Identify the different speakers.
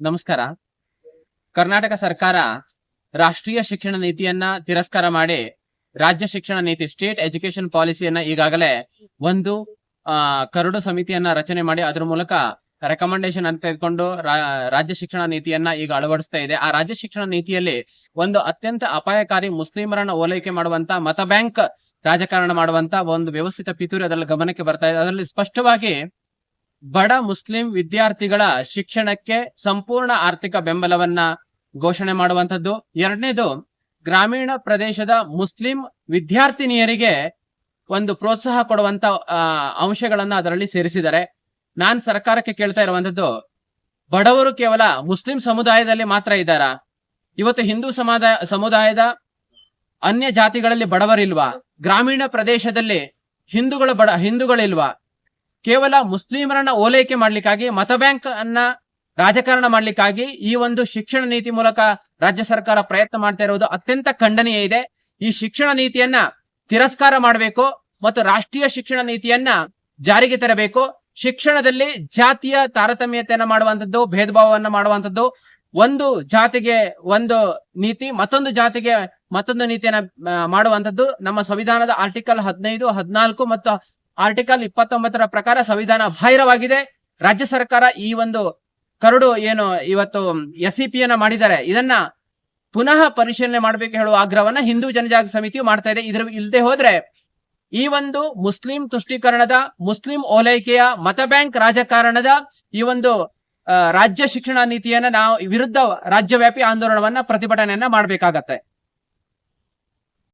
Speaker 1: ನಮಸ್ಕಾರ. ಕರ್ನಾಟಕ ಸರ್ಕಾರ ರಾಷ್ಟ್ರೀಯ ಶಿಕ್ಷಣ ನೀತಿಯನ್ನ ತಿರಸ್ಕಾರ ಮಾಡಿ ರಾಜ್ಯ ಶಿಕ್ಷಣ ನೀತಿ, ಸ್ಟೇಟ್ ಎಜುಕೇಶನ್ ಪಾಲಿಸಿಯನ್ನ ಈಗಾಗಲೇ ಒಂದು ಕರಡು ಸಮಿತಿಯನ್ನ ರಚನೆ ಮಾಡಿ ಅದ್ರ ಮೂಲಕ ರೆಕಮೆಂಡೇಶನ್ ಅಂತ ತೆಗೆದುಕೊಂಡು ರಾಜ್ಯ ಶಿಕ್ಷಣ ನೀತಿಯನ್ನ ಈಗ ಅಳವಡಿಸ್ತಾ ಇದೆ. ಆ ರಾಜ್ಯ ಶಿಕ್ಷಣ ನೀತಿಯಲ್ಲಿ ಒಂದು ಅತ್ಯಂತ ಅಪಾಯಕಾರಿ ಮುಸ್ಲಿಮರನ್ನ ಓಲೈಕೆ ಮಾಡುವಂತ, ಮತ ಬ್ಯಾಂಕ್ ರಾಜಕಾರಣ ಮಾಡುವಂತ ಒಂದು ವ್ಯವಸ್ಥಿತ ಪಿತೂರಿ ಅದರಲ್ಲಿ ಗಮನಕ್ಕೆ ಬರ್ತಾ ಇದೆ. ಅದರಲ್ಲಿ ಸ್ಪಷ್ಟವಾಗಿ ಬಡ ಮುಸ್ಲಿಂ ವಿದ್ಯಾರ್ಥಿಗಳ ಶಿಕ್ಷಣಕ್ಕೆ ಸಂಪೂರ್ಣ ಆರ್ಥಿಕ ಬೆಂಬಲವನ್ನ ಘೋಷಣೆ ಮಾಡುವಂತದ್ದು ಎರಡನೇದು, ಗ್ರಾಮೀಣ ಪ್ರದೇಶದ ಮುಸ್ಲಿಂ ವಿದ್ಯಾರ್ಥಿನಿಯರಿಗೆ ಒಂದು ಪ್ರೋತ್ಸಾಹ ಕೊಡುವಂತ ಅಂಶಗಳನ್ನ ಅದರಲ್ಲಿ ಸೇರಿಸಿದ್ದಾರೆ. ನಾನ್ ಸರ್ಕಾರಕ್ಕೆ ಕೇಳ್ತಾ ಇರುವಂತದ್ದು ಬಡವರು ಕೇವಲ ಮುಸ್ಲಿಂ ಸಮುದಾಯದಲ್ಲಿ ಮಾತ್ರ ಇದ್ದಾರಾ? ಇವತ್ತು ಹಿಂದೂ ಸಮುದಾಯ ಸಮುದಾಯದ ಅನ್ಯ ಜಾತಿಗಳಲ್ಲಿ ಬಡವರಿಲ್ವಾ? ಗ್ರಾಮೀಣ ಪ್ರದೇಶದಲ್ಲಿ ಹಿಂದೂಗಳ ಬಡ, ಹಿಂದೂಗಳಿಲ್ವಾ? ಕೇವಲ ಮುಸ್ಲಿಮರನ್ನ ಓಲೈಕೆ ಮಾಡ್ಲಿಕ್ಕಾಗಿ, ಮತ ಬ್ಯಾಂಕ್ ಅನ್ನ ರಾಜಕಾರಣ ಮಾಡ್ಲಿಕ್ಕಾಗಿ ಈ ಒಂದು ಶಿಕ್ಷಣ ನೀತಿ ಮೂಲಕ ರಾಜ್ಯ ಸರ್ಕಾರ ಪ್ರಯತ್ನ ಮಾಡ್ತಾ ಇರುವುದು ಅತ್ಯಂತ ಖಂಡನೀಯ ಇದೆ. ಈ ಶಿಕ್ಷಣ ನೀತಿಯನ್ನ ತಿರಸ್ಕಾರ ಮಾಡಬೇಕು ಮತ್ತು ರಾಷ್ಟ್ರೀಯ ಶಿಕ್ಷಣ ನೀತಿಯನ್ನ ಜಾರಿಗೆ ತರಬೇಕು. ಶಿಕ್ಷಣದಲ್ಲಿ ಜಾತಿಯ ತಾರತಮ್ಯತೆಯನ್ನ ಮಾಡುವಂಥದ್ದು ಭೇದ ಭಾವವನ್ನ ಮಾಡುವಂಥದ್ದು, ಒಂದು ಜಾತಿಗೆ ಒಂದು ನೀತಿ, ಮತ್ತೊಂದು ಜಾತಿಗೆ ಮತ್ತೊಂದು ನೀತಿಯನ್ನ ಮಾಡುವಂಥದ್ದು ನಮ್ಮ ಸಂವಿಧಾನದ ಆರ್ಟಿಕಲ್ ಹದಿನೈದು, ಹದಿನಾಲ್ಕು ಮತ್ತು ಆರ್ಟಿಕಲ್ ಇಪ್ಪತ್ತೊಂಬತ್ತರ ಪ್ರಕಾರ ಸಂವಿಧಾನ ಬಾಹಿರವಾಗಿದೆ. ರಾಜ್ಯ ಸರ್ಕಾರ ಈ ಒಂದು ಕರಡು ಏನು ಇವತ್ತು ಎಸ್ ಸಿ ಪಿಯನ್ನ ಮಾಡಿದ್ದಾರೆ. ಇದನ್ನ ಪುನಃ ಪರಿಶೀಲನೆ ಮಾಡಬೇಕು ಹೇಳುವ ಆಗ್ರಹವನ್ನ ಹಿಂದೂ ಜನಜಾಗ ಸಮಿತಿಯು ಮಾಡ್ತಾ ಇದೆ. ಇದ್ರ ಇಲ್ಲದೆ ಹೋದ್ರೆ ಈ ಒಂದು ಮುಸ್ಲಿಂ ತುಷ್ಟೀಕರಣದ, ಮುಸ್ಲಿಂ ಓಲೈಕೆಯ ಮತ ಬ್ಯಾಂಕ್ ರಾಜಕಾರಣದ ಈ ಒಂದು ರಾಜ್ಯ ಶಿಕ್ಷಣ ನೀತಿಯನ್ನ ನಾವು ವಿರುದ್ಧ ರಾಜ್ಯವ್ಯಾಪಿ ಆಂದೋಲನವನ್ನ ಪ್ರತಿಭಟನೆಯನ್ನ ಮಾಡಬೇಕಾಗತ್ತೆ.